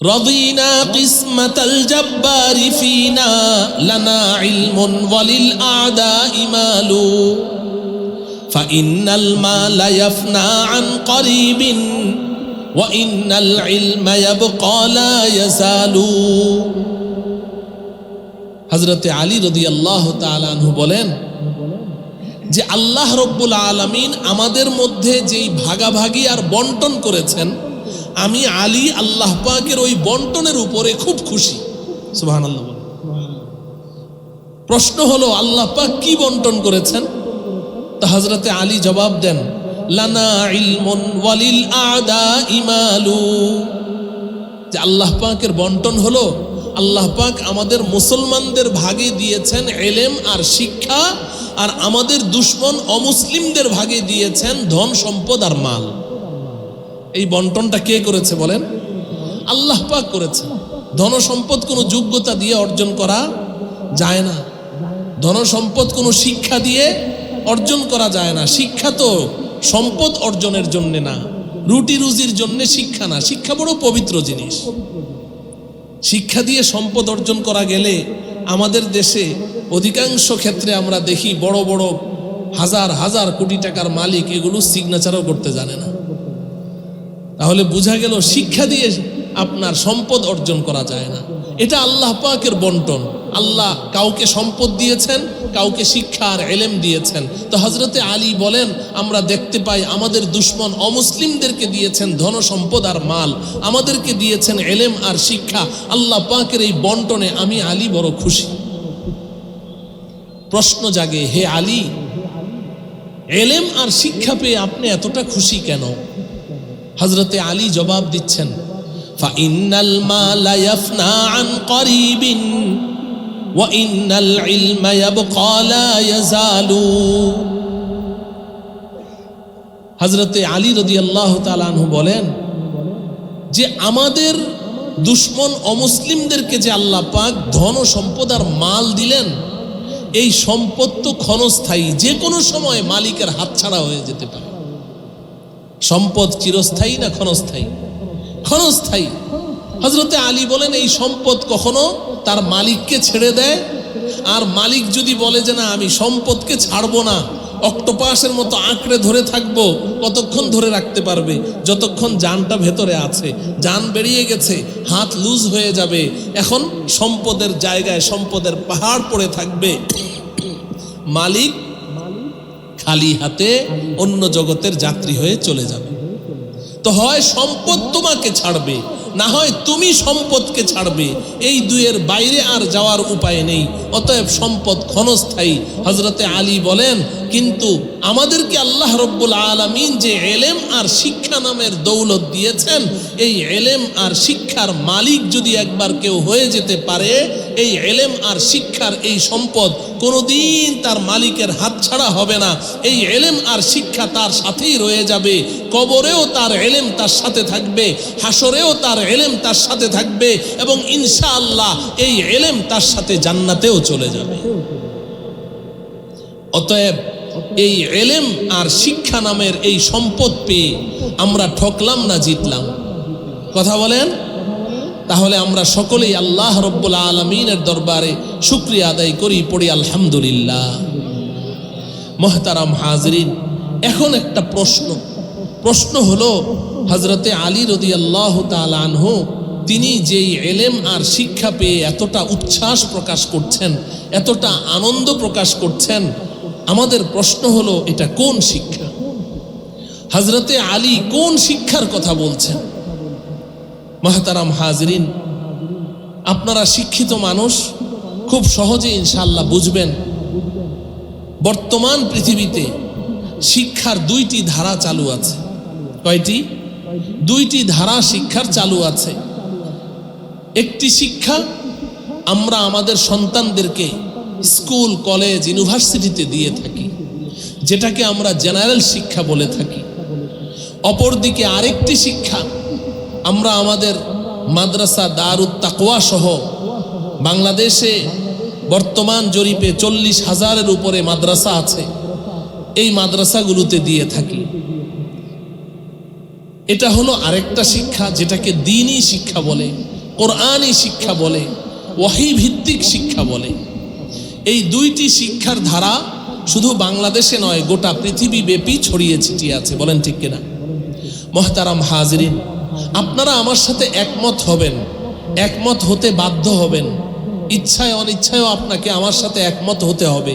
رضينا قسمة الجبار فينا لنا علم وللأعداء مال فإن المال يفنى عن قريب وإن العلم يبقى لا يزال হজরতে আলী রদি আল্লাহ তালানহু বলেন যে আল্লাহ রব্বুল আলমিন আমাদের মধ্যে যেই ভাগাভাগি আর বন্টন করেছেন আমি আলী আল্লাহ পাকের ওই বন্টনের উপরে খুব খুশি। সুবাহ প্রশ্ন হলো, আল্লাহ পাক কি বন্টন করেছেন? তা হজরতে আলী জবাব দেন, লানা ইলমুন ওয়ালিল আদা ইমালু যে আল্লাহ পাকের বন্টন হলো, আল্লাহ পাক আমাদের মুসলমানদের ভাগে দিয়েছেন এলেম আর শিক্ষা, আর আমাদের দুশ্মন অমুসলিমদের ভাগে দিয়েছেন ধন, সম্পদ আর মাল। এই বন্টনটা কে করেছে বলেন? আল্লাহ পাক করেছে। ধন সম্পদ কোনো যোগ্যতা দিয়ে অর্জন করা যায় না। ধন সম্পদ কোনো শিক্ষা দিয়ে অর্জন করা যায় না। শিক্ষা তো সম্পদ অর্জনের জন্য না। রুটি রুজির জন্য শিক্ষা না। শিক্ষা বড় পবিত্র জিনিস। শিক্ষা দিয়ে সম্পদ অর্জন করা গেলে আমাদের দেশে অধিকাংশ ক্ষেত্রে আমরা দেখি বড় বড় হাজার হাজার কোটি টাকার মালিক এগুলো সিগনেচারও করতে জানে না। তাহলে বোঝা গেল শিক্ষা দিয়ে আপনার সম্পদ অর্জন করা যায় না। এটা আল্লাহ পাকের বন্টন। আল্লাহ কাউকে সম্পদ দিয়েছেন, কাউকে শিক্ষা আর এলেম দিয়েছেন। তো হজরতে আলী বলেন, আমরা দেখতে পাই আমাদের দুশ্মন অমুসলিমদেরকে দিয়েছেন ধন সম্পদ আর মাল। আমাদেরকে দিয়েছেন এলেম আর শিক্ষা। আল্লাহ পাকের এই বন্টনে আমি আলী বড় খুশি। প্রশ্ন জাগে, হে আলী, এলেম আর শিক্ষা পেয়ে আপনি এতটা খুশি কেন? হজরতে আলী জবাব দিচ্ছেন فإن المال يفنى عن قريب وإن العلم يبقى لا يزال হজরতে আলী রদি আল্লাহ তালানহু বলেন যে আমাদের দুশ্মন অমুসলিমদেরকে যে আল্লাহ পাক ধন ও সম্পদ আর মাল দিলেন এই সম্পদ তো ক্ষণস্থায়ী যে কোনো সময় মালিকের হাতছাড়া হয়ে যেতে পারে সম্পদ চিরস্থায়ী না ক্ষণস্থায়ী? ক্ষণস্থায়ী। হজরতে আলী বলেন, এই সম্পদ কখনো তার মালিককে ছেড়ে দেয়? আর মালিক যদি বলে যে, না, আমি সম্পদকে ছাড়বো না, অক্টোপাসের মতো আঁকড়ে ধরে থাকব, কতক্ষণ ধরে রাখতে পারবে? যতক্ষণ যানটা ভেতরে আছে, যান বেরিয়ে গেছে, হাত লুজ হয়ে যাবে, এখন সম্পদের জায়গায়, সম্পদের পাহাড় পড়ে থাকবে। মালিক খালি হাতে অন্য জগতের যাত্রী হয়ে চলে যাবে। তো হয় সম্পদ তোমাকে ছাড়বে, না হয় তুমি সম্পদকে ছাড়বে। এই দুয়ের বাইরে আর যাওয়ার উপায় নেই। অতএব সম্পদ ক্ষণস্থায়ী। হজরতে আলী বলেন কিন্তু আমাদেরকে আল্লাহ রব্বুল আলমিন যে এলেম আর শিক্ষা নামের দৌলত দিয়েছেন, এই এলেম আর শিক্ষার মালিক যদি একবার কেউ হয়ে যেতে পারে, এই এলেম আর শিক্ষার এই সম্পদ কোনোদিন তার মালিকের হাতছাড়া হবে না। এই এলেম আর শিক্ষা তার সাথেই রয়ে যাবে। কবরেও তার এলেম তার সাথে থাকবে, হাসরেও তার এলেম তার সাথে থাকবে এবং ইনশাআল্লাহ এই এলেম তার সাথে জান্নাতেও চলে যাবে। অতএব এই এলেম আর শিক্ষা নামের এই সম্পদ পেয়ে আমরা ঠকলাম না জিতলাম। কথা বলেন? তাহলে আমরা সকলেই আল্লাহ রব্বুল আলমিনের দরবারে শুক্রিয়া আদায় করি, পড়ি আলহামদুলিল্লাহ। মহতারাম হাজরিন, এখন একটা প্রশ্ন। প্রশ্ন হলো হজরতে আলী রদি আল্লাহ তালহ তিনি যেই এলেম আর শিক্ষা পেয়ে এতটা উচ্ছ্বাস প্রকাশ করছেন, এতটা আনন্দ প্রকাশ করছেন আমাদের প্রশ্ন হলো, এটা কোন শিক্ষা? হজরতে আলী কোন শিক্ষার কথা বলছেন? মাহতারাম হাজরিন, আপনারা শিক্ষিত মানুষ, খুব সহজে ইনশাল্লাহ বুঝবেন, বর্তমান পৃথিবীতে শিক্ষার দুইটি ধারা চালু আছে। কয়টি? দুইটি ধারা শিক্ষার চালু আছে। একটি শিক্ষা, আমরা আমাদের সন্তানদেরকে স্কুল, কলেজ ইউনিভার্সিটিতে দিয়ে থাকি, যেটাকে আমরা জেনারেল শিক্ষা বলে থাকি। অপরদিকে আরেকটি শিক্ষা, আমরা আমাদের মাদ্রাসা দারুত তাকওয়া সহ বাংলাদেশে বর্তমান জরিপে চল্লিশ হাজারের উপরে মাদ্রাসা আছে, এই মাদ্রাসাগুলোতে দিয়ে থাকি। এটা হলো আরেকটা শিক্ষা, যেটাকে দিনই শিক্ষা বলে, কোরআনই শিক্ষা বলে ওয়াহি ভিত্তিক শিক্ষা বলে। এই দুইটি শিক্ষার ধারা শুধু বাংলাদেশে নয়, গোটা পৃথিবী ব্যাপী ছড়িয়ে ছিটিয়ে আছে। বলেন ঠিক কিনা? মহতারাম হাজরিন, আপনারা আমার সাথে একমত হবেন, একমত হতে বাধ্য হবেন। ইচ্ছায় অনিচ্ছায়ও আপনাকে আমার সাথে একমত হতে হবে।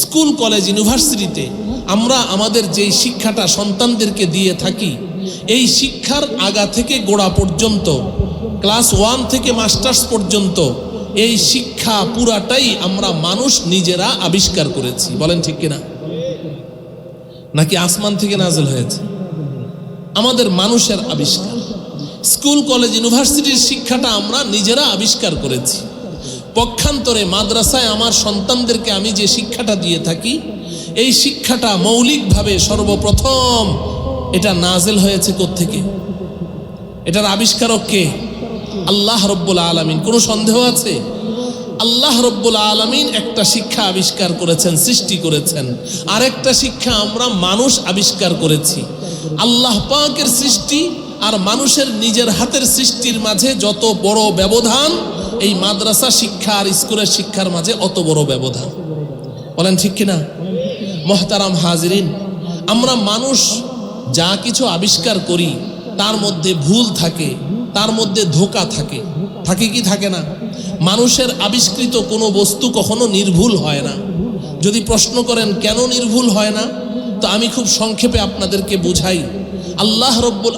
স্কুল, কলেজ, ইউনিভার্সিটিতে আমরা আমাদের যেই শিক্ষাটা সন্তানদেরকে দিয়ে থাকি, এই শিক্ষার আগা থেকে গোড়া পর্যন্ত, ক্লাস ওয়ান থেকে মাস্টার্স পর্যন্ত এই শিক্ষা পুরাটাই আমরা মানুষ নিজেরা আবিষ্কার করেছি। বলেন ঠিক কিনা? নাকি আসমান থেকে নাজেল হয়েছে? আমাদের মানুষের আবিষ্কার। স্কুল, কলেজ, ইউনিভার্সিটির শিক্ষাটা আমরা নিজেরা আবিষ্কার করেছি। পক্ষান্তরে মাদ্রাসায় আমার সন্তানদেরকে আমি যে শিক্ষাটা দিয়ে থাকি, এই শিক্ষাটা মৌলিকভাবে সর্বপ্রথম এটা নাজেল হয়েছে থেকে এটার আবিষ্কারক কে? আল্লাহ রব্বুল আলমিন, কোনো সন্দেহ আছে? আল্লাহ রব্বুল আলমিন একটা শিক্ষা আবিষ্কার করেছেন, সৃষ্টি করেছেন। আরেকটা শিক্ষা আমরা মানুষ আবিষ্কার করেছি। আল্লাহ পাকের সৃষ্টি আর মানুষের নিজের হাতের সৃষ্টির মাঝে যত বড় ব্যবধান, এই মাদ্রাসা শিক্ষা আর স্কুলের শিক্ষার মাঝে অত বড় ব্যবধান। বলেন ঠিক কিনা? মহতারাম হাজরিন, আমরা মানুষ যা কিছু আবিষ্কার করি, তার মধ্যে ভুল থাকে। তার মধ্যে ধোকা থাকে। থাকে কি থাকে না? মানুষের আবিষ্কৃত কোনো বস্তু কখনো নির্ভুল হয় না। যদি প্রশ্ন করেন, কেন নির্ভুল হয় না? তো আমি খুব সংক্ষেপে আপনাদেরকে বুঝাই। আল্লাহ রব্বুল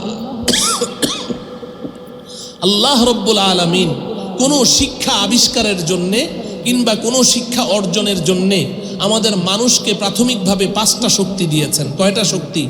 আল্লাহ রব্বুল আলমিন কোনো শিক্ষা আবিষ্কারের জন্যে কিংবা কোনো শিক্ষা অর্জনের জন্যে আমাদের মানুষকে প্রাথমিকভাবে পাঁচটা শক্তি দিয়েছেন। কয়টা শক্তি?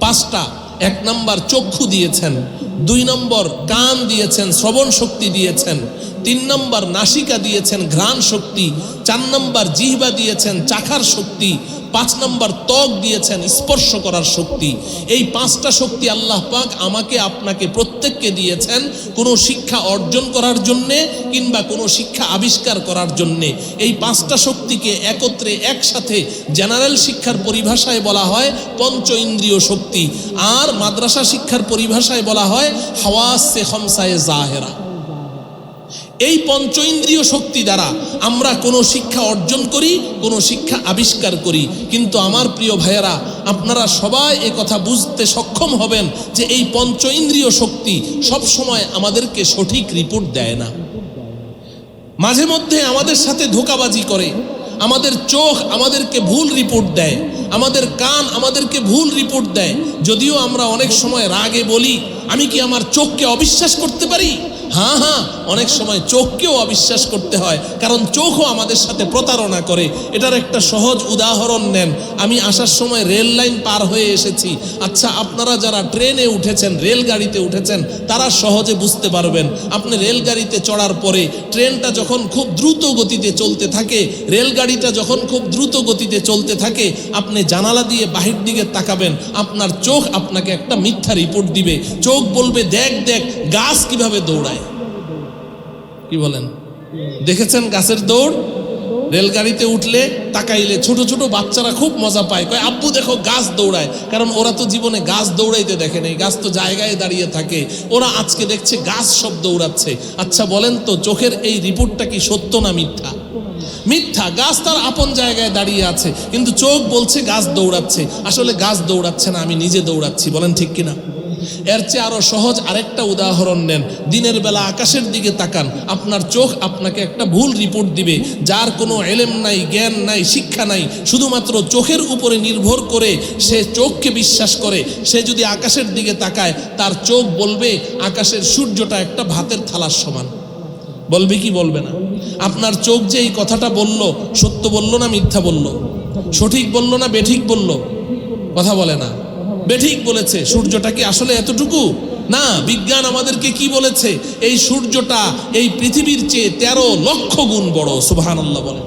পাঁচটা। এক নম্বর, চক্ষু দিয়েছেন। দুই নম্বর কান দিয়েছেন, শ্রবণ শক্তি দিয়েছেন, তিন নম্বর নাসিকা দিয়েছেন, ঘ্রাণ শক্তি, চার নম্বর জিহবা দিয়েছেন, চাখার শক্তি পাঁচ নম্বর ত্বক দিয়েছেন, স্পর্শ করার শক্তি। এই পাঁচটা শক্তি আল্লাহ পাক আমাকে, আপনাকে, প্রত্যেককে দিয়েছেন কোনো শিক্ষা অর্জন করার জন্যে কিংবা কোনো শিক্ষা আবিষ্কার করার জন্যে। এই পাঁচটা শক্তিকে একত্রে একসাথে জেনারেল শিক্ষার পরিভাষায় বলা হয় পঞ্চ ইন্দ্রিয় শক্তি। আর মাদ্রাসা শিক্ষার পরিভাষায় বলা হয় হাওয়াসে খমসায়ে জাহেরা। এই পঞ্চ ইন্দ্রিয় শক্তি দ্বারা আমরা কোনো শিক্ষা অর্জন করি, কোনো শিক্ষা আবিষ্কার করি। কিন্তু আমার প্রিয় ভাইয়েরা, আপনারা সবাই এ কথা বুঝতে সক্ষম হবেন যে এই পঞ্চ ইন্দ্রিয় শক্তি সব সময় আমাদেরকে সঠিক রিপোর্ট দেয় না। মাঝে মধ্যে আমাদের সাথে ধোকাবাজি করে, আমাদের চোখ আমাদেরকে ভুল রিপোর্ট দেয়, আমাদের কান আমাদেরকে ভুল রিপোর্ট দেয়। যদিও আমরা অনেক সময় রাগে বলি, আমি কি আমার চোখকে অবিশ্বাস করতে পারি? হ্যাঁ হ্যাঁ অনেক সময় চোখকেও অবিশ্বাস করতে হয়, কারণ চোখও আমাদের সাথে প্রতারণা করে। এটার একটা সহজ উদাহরণ নেন। আমি আসার সময় রেল লাইন পার হয়ে এসেছি। আচ্ছা আপনারা যারা ট্রেনে উঠেছেন, রেলগাড়িতে উঠেছেন, তারা সহজে বুঝতে পারবেন। আপনি রেলগাড়িতে চড়ার পরে ট্রেনটা যখন খুব দ্রুত গতিতে চলতে থাকে, রেলগাড়িটা যখন খুব দ্রুত গতিতে চলতে থাকে, আপনি জানালা দিয়ে বাহির দিকে তাকাবেন। আপনার চোখ আপনাকে একটা মিথ্যা রিপোর্ট দিবে। চোখ বলবে, দেখ দেখ, গাছ কীভাবে দৌড়ায়? কি বলেন? দেখেছেন গাছের দৌড়? রেলগাড়িতে উঠলে তাকাইলে ছোট ছোট বাচ্চারা খুব মজা পায়। কয়, আব্বু, দেখো গাছ দৌড়ায়। কারণ ওরা তো জীবনে গাছ দৌড়াইতে দেখে নেই, গাছ তো জায়গায় দাঁড়িয়ে থাকে। ওরা আজকে দেখছে গাছ সব দৌড়াচ্ছে। আচ্ছা বলেন তো, চোখের এই রিপোর্টটা কি সত্য না মিথ্যা? মিথ্যা, গাছ তার আপন জায়গায় দাঁড়িয়ে আছে, কিন্তু চোখ বলছে গাছ দৌড়াচ্ছে। আসলে গাছ দৌড়াচ্ছে না, আমি নিজে দৌড়াচ্ছি, বলেন ঠিক কিনা? এর চেয়ে আরও সহজ আরেকটা উদাহরণ নেন। দিনের বেলা আকাশের দিকে তাকান, আপনার চোখ আপনাকে একটা ভুল রিপোর্ট দিবে, যার কোনো এলেম নাই, জ্ঞান নাই, শিক্ষা নাই, শুধুমাত্র চোখের উপরে নির্ভর করে সে চোখকে বিশ্বাস করে। সে যদি আকাশের দিকে তাকায়, তার চোখ বলবে, আকাশের সূর্যটা একটা ভাতের থালার সমান। বলবে কি বলবে না? আপনার চোখ যে এই কথাটা বলল, সত্য বলল না মিথ্যা বলল? সঠিক বলল না বেঠিক বলল? কথা বলে না। বেঠিক বলেছে, সূর্যটা কি আসলে এতটুকু? না, বিজ্ঞান আমাদেরকে কি বলেছে? এই সূর্যটা এই পৃথিবীর চেয়ে তেরো লক্ষ গুণ বড় সুবাহান আল্লাহ বলে।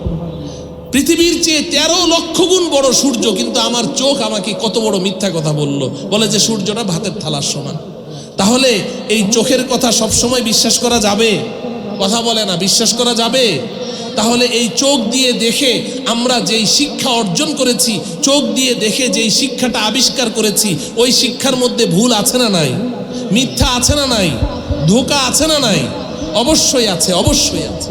পৃথিবীর চেয়ে তেরো লক্ষ গুণ বড় সূর্য, কিন্তু আমার চোখ আমাকে কত বড় মিথ্যা কথা বলল। বলে যে সূর্যটা ভাতের থালার সমান। তাহলে এই চোখের কথা সবসময় বিশ্বাস করা যাবে? কথা বলে না, বিশ্বাস করা যাবে? তাহলে এই চোখ দিয়ে দেখে আমরা যেই শিক্ষা অর্জন করেছি, চোখ দিয়ে দেখে যেই শিক্ষাটা আবিষ্কার করেছি, ওই শিক্ষার মধ্যে ভুল আছে না নাই? মিথ্যা আছে না নাই? ধোকা আছে না নাই? অবশ্যই আছে অবশ্যই আছে।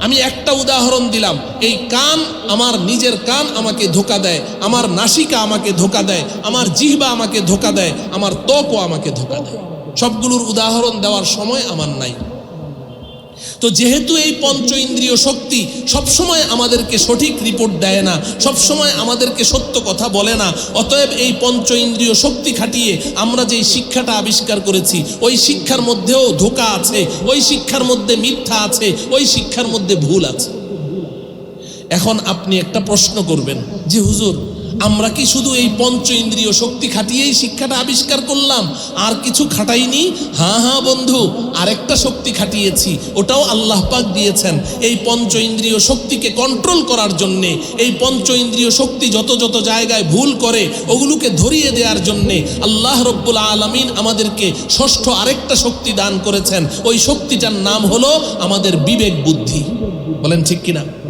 আমি একটা উদাহরণ দিলাম। এই কান আমার নিজের কান আমাকে ধোকা দেয়, আমার নাসিকা আমাকে ধোকা দেয়, আমার জিহবা আমাকে ধোকা দেয়, আমার ত্বকও আমাকে ধোকা দেয়। সবগুলোর উদাহরণ দেওয়ার সময় আমার নাই। তো যেহেতু এই পঞ্চ ইন্দ্রিয় শক্তি সবসময় আমাদেরকে সঠিক রিপোর্ট দেয় না, সবসময় আমাদেরকে সত্য কথা বলে না, অতএব এই পঞ্চ ইন্দ্রিয় শক্তি খাটিয়ে আমরা যেই শিক্ষাটা আবিষ্কার করেছি, ওই শিক্ষার মধ্যেও ধোকা আছে, ওই শিক্ষার মধ্যে মিথ্যা আছে, ওই শিক্ষার মধ্যে ভুল আছে। এখন আপনি একটা প্রশ্ন করবেন, যে হুজুর আমরা কি শুধু এই পঞ্চ ইন্দ্রিয় শক্তি খাটিয়েই শিক্ষাটা আবিষ্কার করলাম? আর কিছু খাটাইনি? হ্যাঁ হ্যাঁ বন্ধু, আরেকটা শক্তি খাটিয়েছি, ওটাও আল্লাহ পাক দিয়েছেন। এই পঞ্চ ইন্দ্রিয় শক্তিকে কন্ট্রোল করার জন্যে, এই পঞ্চ ইন্দ্রিয় শক্তি যত যত জায়গায় ভুল করে, ওগুলোকে ধরিয়ে দেওয়ার জন্যে আল্লাহ রব্বুল আলমিন আমাদেরকে ষষ্ঠ আরেকটা শক্তি দান করেছেন। ওই শক্তিটার নাম হলো আমাদের বিবেক বুদ্ধি। বলেন ঠিক কিনা?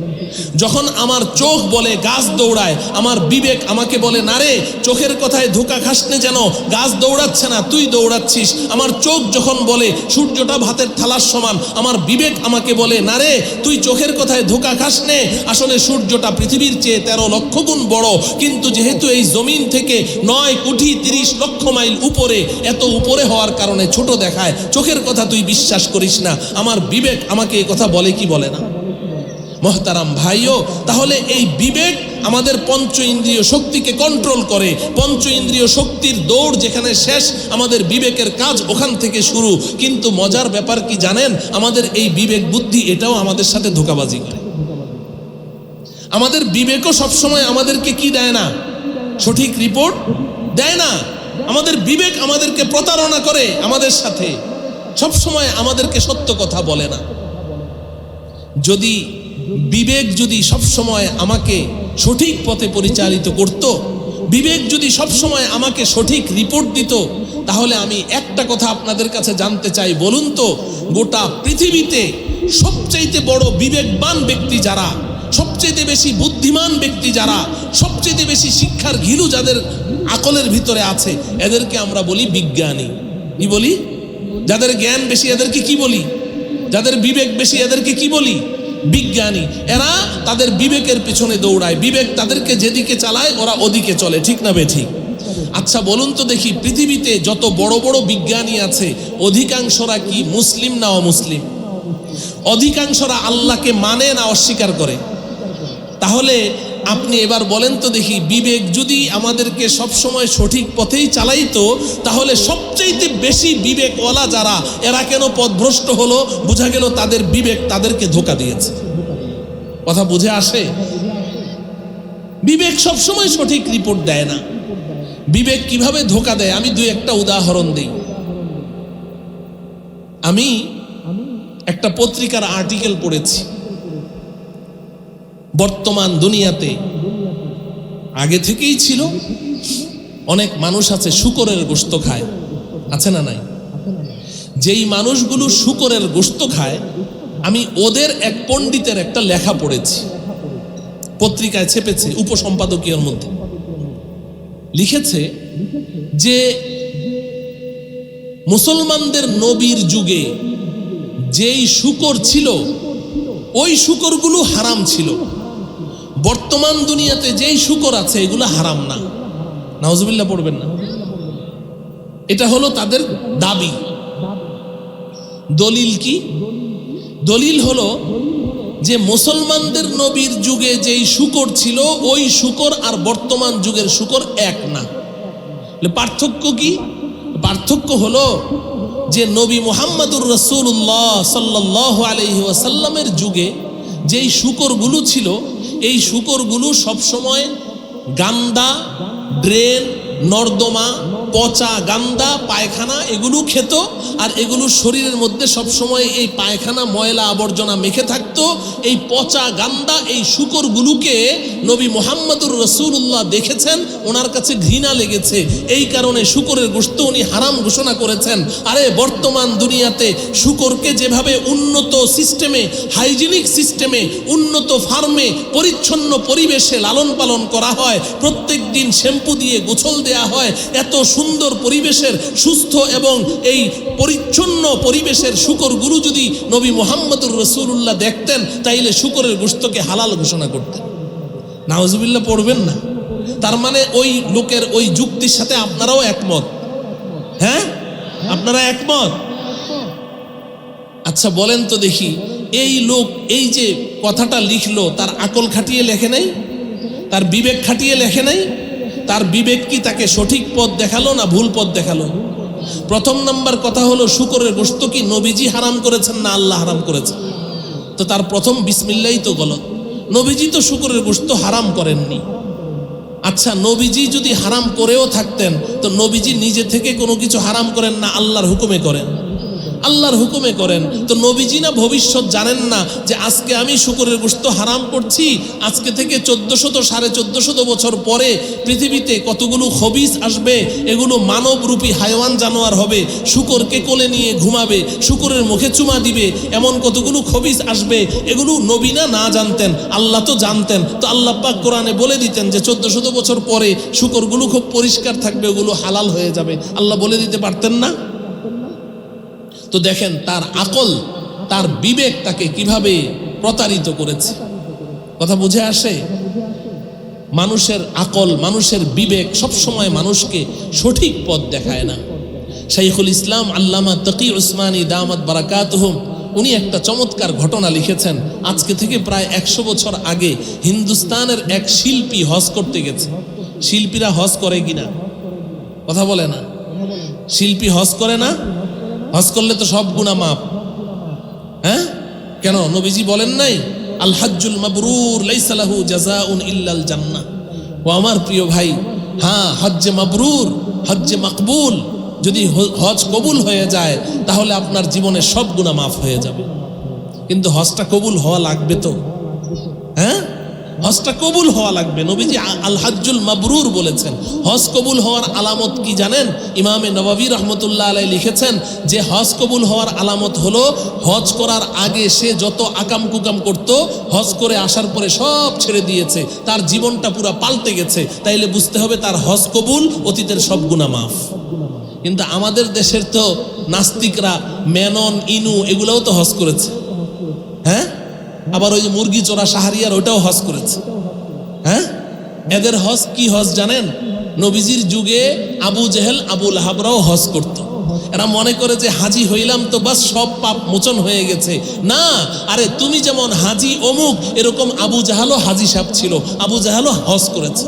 যখন আমার চোখ বলে গাছ দৌড়ায়, আমার বিবেক আমাকে বলে, না রে, চোখের কথায় ধোকা খাসনে যেন, গাছ দৌড়াচ্ছে না, তুই দৌড়াচ্ছিস। আমার চোখ যখন বলে, সূর্যটা ভাতের থালার সমান, আমার বিবেক আমাকে বলে, না রে, তুই চোখের কথায় ধোকা খাসনে আসলে সূর্যটা পৃথিবীর চেয়ে তেরো লক্ষ গুণ বড়, কিন্তু যেহেতু এই জমিন থেকে নয় কোটি তিরিশ লক্ষ মাইল উপরে, এত উপরে হওয়ার কারণে ছোট দেখায়, চোখের কথা তুই বিশ্বাস করিস না। আমার বিবেক আমাকে এই কথা বলে কি বলে না? মহতারাম ভাইও, তাহলে এই বিবেক আমাদের পঞ্চ ইন্দ্রিয় শক্তিকে কন্ট্রোল করে। পঞ্চ ইন্দ্রিয় শক্তির দৌড় যেখানে শেষ, আমাদের বিবেকের কাজ ওখান থেকে শুরু। কিন্তু মজার ব্যাপার কি জানেন? আমাদের এই বিবেক বুদ্ধি এটাও আমাদের সাথে ধোকাবাজি করে। আমাদের বিবেকও সবসময় আমাদেরকে কি দেয় না? সঠিক রিপোর্ট দেয় না। আমাদের বিবেক আমাদেরকে প্রতারণা করে আমাদের সাথে। সবসময় আমাদেরকে সত্য কথা বলে না। যদি বিবেক যদি সবসময় আমাকে সঠিক পথে পরিচালিত করত, বিবেক যদি সবসময় আমাকে সঠিক রিপোর্ট দিত, তাহলে আমি একটা কথা আপনাদের কাছে জানতে চাই, বলুন তো, গোটা পৃথিবীতে সবচাইতে বড় বিবেকবান ব্যক্তি যারা সবচেয়ে বেশি বুদ্ধিমান ব্যক্তি যারা সবচেয়ে বেশি শিক্ষার ঘিলু যাদের আকলের ভিতরে আছে, এদেরকে আমরা বলি বিজ্ঞানী। কি বলি? যাদের জ্ঞান বেশি, এদেরকে কি বলি? যাদের বিবেক বেশি, এদেরকে কি বলি? বিজ্ঞানী। এরা তাদের বিবেকের পিছনে দৌড়ায়। বিবেক তাদেরকে যেদিকে চালায়, ওরা ওদিকে চলে। ঠিক না বেঠিক? আচ্ছা বলুন তো দেখি, পৃথিবীতে যত বড় বড় বিজ্ঞানী আছে, অধিকাংশরা কি মুসলিম না অমুসলিম? অধিকাংশরা আল্লাহকে মানে না অস্বীকার করে? তাহলে আপনি এবার বলেন তো দেখি, বিবেক যদি আমাদেরকে সবসময় সঠিক পথেই চালাইতো, তাহলে সবচাইতে বেশি বিবেকওয়ালা যারা, এরা কেন পথভ্রষ্ট হলো? বোঝা গেল তাদের বিবেক তাদেরকে ধোকা দিয়েছে। কথা বুঝে আসে? বিবেক সবসময় সঠিক রিপোর্ট দেয় না। বিবেক কীভাবে ধোকা দেয়? আমি দুই একটা উদাহরণ দিই। আমি একটা পত্রিকার আর্টিকেল পড়েছি। বর্তমান দুনিয়াতে আগে থেকেই ছিল। অনেক মানুষ আছে শুকরের গোস্ত খায়। আছে না নাই? যেই মানুষগুলো শুকরের গোস্ত খায়, আমি ওদের এক পণ্ডিতের একটা লেখা পড়েছি। পত্রিকায় ছেপেছে, উপসম্পাদকীয়র মধ্যে। লিখেছে যে, মুসলমানদের নবীর যুগে যেই শুকর ছিল, ওই শুকরগুলো হারাম ছিল। বর্তমান দুনিয়াতে যেই শুকর আছে, এগুলো হারাম না। নাওজবিল্লা পড়বেন না। এটা হলো তাদের দাবি। দলিল কি? দলিল হলো যে মুসলমানদের নবীর যুগে যেই শুকর ছিল, ওই শুকর আর বর্তমান যুগের শুকর এক না। পার্থক্য কি? পার্থক্য হলো যে নবী মোহাম্মদুর রসুল্লাহ সাল্লাহ আলহি ওয়াসাল্লামের যুগে যেই শুকরগুলো ছিল এই শুকরগুলো সবসময় গান্দা ড্রেন নর্দমা পচা গান্দা, পায়খানা, এগুলো খেত আর এগুলো শরীরের মধ্যে সবসময় এই পায়খানা, ময়লা আবর্জনা মেখে থাকতো। এই পচা গান্দা, এই শুকরগুলোকে নবী মোহাম্মদুর রসুল্লাহ দেখেছেন, ওনার কাছে ঘৃণা লেগেছে। এই কারণে শুকরের গোস্ত উনি হারাম ঘোষণা করেছেন। আরে, বর্তমান দুনিয়াতে শুকরকে যেভাবে উন্নত সিস্টেমে, হাইজিনিক সিস্টেমে, উন্নত ফার্মে, পরিচ্ছন্ন পরিবেশে লালন পালন করা হয় প্রত্যেক দিন শ্যাম্পু দিয়ে গোছল দেয়া হয়, এত সুন্দর পরিবেশের, সুস্থ এবং এই পরিচ্ছন্ন পরিবেশের শুকর গুরু যদি নবী মোহাম্মদুর রসুল্লাহ দেখতেন, তাইলে শুকরের গোস্তকে হালাল ঘোষণা করতেন। নাওজবিল্লা পড়বেন না। তার মানে ওই লোকের ওই যুক্তির সাথে আপনারাও একমত। হ্যাঁ? আপনারা একমত? আচ্ছা বলেন তো দেখি, এই লোক এই যে কথাটা লিখলো, তার আকল খাটিয়ে লেখে নাই? তার বিবেক খাটিয়ে লেখে নাই? তার বিবেক কি তাকে সঠিক পথ দেখাল না ভুল পথ দেখাল? প্রথম নাম্বার কথা হলো, শুকরের গোস্ত কি নবীজি হারাম করেছেন না আল্লাহ হারাম করেছেন? তো তার প্রথম বিসমিল্লাই তো গলত। নবীজি তো শুকরের গোস্ত হারাম করেননি। আচ্ছা নবীজি যদি হারাম করেও থাকতেন, তো নবীজি নিজে থেকে কোনো কিছু হারাম করেন না, আল্লাহর হুকুমে করেন। আল্লাহর হুকুমে করেন। তো নবীজি না ভবিষ্যৎ জানেন না যে আজকে আমি শুকরের গোস্ত হারাম করছি, আজকে থেকে চোদ্দশত, সাড়ে চোদ্দশত বছর পরে পৃথিবীতে কতগুলো খবিস আসবে, এগুলো মানবরূপী হাইওয়ান জানোয়ার হবে। শুকরকে কোলে নিয়ে ঘুমাবে, শুকরের মুখে চুমা দিবে, এমন কতগুলো খবিস আসবে, এগুলো নবীনা না জানতেন, আল্লাহ তো জানতেন। তো আল্লাহ পাক কোরআনে বলে দিতেন যে চোদ্দশত বছর পরে শুকরগুলো খুব পরিষ্কার থাকবে, ওগুলো হালাল হয়ে যাবে। আল্লাহ বলে দিতে পারতেন না? তো দেখেন তার আকল, তার বিবেক তাকে কীভাবে প্রতারিত করেছে? কথা বুঝে আসে? মানুষের আকল, মানুষের বিবেক সবসময় মানুষকে সঠিক পথ দেখায় না। শাইখুল ইসলাম আল্লামা তকি উসমানী দামাত বারাকাতহুম, উনি একটা চমৎকার ঘটনা লিখেছেন। আজকে থেকে প্রায় একশো বছর আগে হিন্দুস্তানের এক শিল্পী হজ করতে গেছে। শিল্পীরা হজ করে কিনা? কথা বলে না। শিল্পী হজ করে না? হজ করলে তো সব গুণা মাপ হ্যাঁ? কেন? নবীজি বলেন নাই, আল হাজ্জুল মাবরুর লাইসালাহু জাজাউন ইল্লাল জান্নাহ। ও আমার প্রিয় ভাই হ্যাঁ হজ্জে মাবরুর, হজ্জে মাকবুল যদি হজ কবুল হয়ে যায়, তাহলে আপনার জীবনে সব গুণা মাফ হয়ে যাবে। কিন্তু হজটা কবুল হওয়া লাগবে তো। হ্যাঁ? হজটা কবুল হওয়া লাগবে। নবীজি আ- আল হাজ্জুল মাবরুর বলেছেন। হজ কবুল হওয়ার আলামত কি জানেন? ইমামে নবাবী রহমতুল্লাহ আলাই লিখেছেন যে, হজ কবুল হওয়ার আলামত হলো হজ করার আগে সে যত আকাম কুকাম করত, হজ করে আসার পরে সব ছেড়ে দিয়েছে। তার জীবনটা পুরো পাল্টে গেছে। তাইলে বুঝতে হবে তার হজ কবুল, অতীতের সব গুণা মাফ। কিন্তু আমাদের দেশের তো নাস্তিকরা মেনন, ইনু, এগুলোও তো হজ করেছে। হ্যাঁ? আবার ওই মুরগি চোরা সাহারিয়ার ওটাও হজ করেছে। হ্যাঁ? এদের হজ কি হজ জানেন? নবীজির যুগে আবু জেহেল, আবু লাহাবরাও হজ করত। এরা মনে করে যে হাজি হইলাম তো বাস, সব পাপ মোচন হয়ে গেছে। না, আরে তুমি যেমন হাজি, অমুক, এরকম আবু জাহালও হাজি সাপ ছিল। আবু জাহালও হজ করেছে।